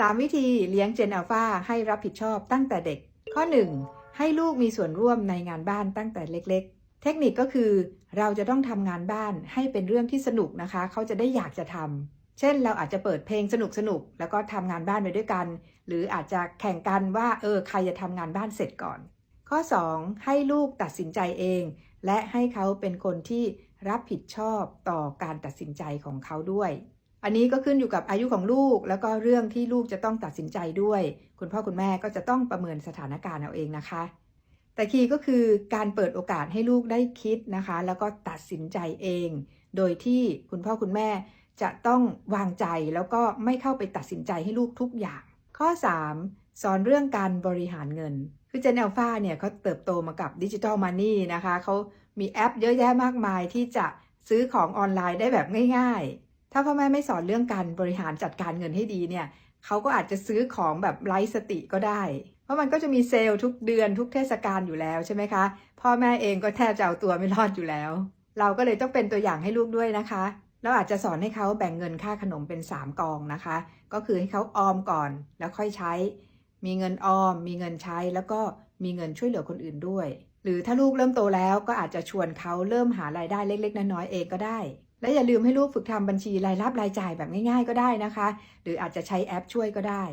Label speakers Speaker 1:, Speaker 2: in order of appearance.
Speaker 1: 3 วิธีเลี้ยงเจนอัลฟาให้รับผิดชอบตั้งแต่เด็ก ข้อ 1 ให้ลูกมีส่วนร่วมในงานบ้านตั้งแต่เล็ก ๆ เทคนิคก็คือเราจะต้องทำงานบ้านให้เป็นเรื่องที่สนุกนะคะ เขาจะได้อยากจะทำเช่นเราอาจจะเปิดเพลงสนุกๆแล้วก็ทำงานบ้านไปด้วยกัน หรืออาจจะแข่งกันว่าเออใครจะทำงานบ้านเสร็จก่อน ข้อ 2 ให้ลูกตัดสินใจเอง และให้เขาเป็นคนที่รับผิดชอบต่อการตัดสินใจของเขาด้วย อันนี้ก็ขึ้นอยู่กับอายุของลูก แล้วก็เรื่องที่ลูกจะต้องตัดสินใจด้วย คุณพ่อคุณแม่ก็จะต้องประเมินสถานการณ์เอาเองนะคะ แต่คีย์ก็คือการเปิดโอกาสให้ลูกได้คิดนะคะ แล้วก็ตัดสินใจเอง โดยที่คุณพ่อคุณแม่จะต้องวางใจแล้วก็ไม่เข้าไปตัดสินใจให้ลูกทุกอย่าง ข้อ 3 สอนเรื่องการบริหารเงิน คือเจน a อลฟาเนี่ยเขาเติบโตมากับดิจิ t a ลมันนี่นะคะเขามีแอปเยอะแยะมากมายที่จะซื้อของออนไลน์ได้แบบง่าย ๆ ถ้าพ่อแม่ไม่สอนเรื่องการบริหารจัดการเงินให้ดีเนี่ยเขาก็อาจจะซื้อของแบบไร้สติก็ได้ เพราะมันก็จะมีเซลล์ทุกเดือนทุกเทศกาลอยู่แล้วใช่ไหมคะ พ่อแม่เองก็แทบจะเอาตัวไม่รอดอยู่แล้ว เราก็เลยต้องเป็นตัวอย่างให้ลูกด้วยนะคะ เราอาจจะสอนให้เขาแบ่งเงินค่าขนมเป็น 3 กองนะคะ ก็คือให้เขาออมก่อนแล้วค่อยใช้ มีเงินออม มีเงินใช้แล้วก็มีเงินช่วยเหลือคนอื่นด้วย หรือถ้าลูกเริ่มโตแล้วก็อาจจะชวนเขาเริ่มหารายได้เล็ก ๆน้อยๆเองก็ได้ และอย่าลืมให้ลูกฝึกทำบัญชีรายรับรายจ่ายแบบง่าย ๆ ก็ได้นะคะ หรืออาจจะใช้แอปช่วยก็ได้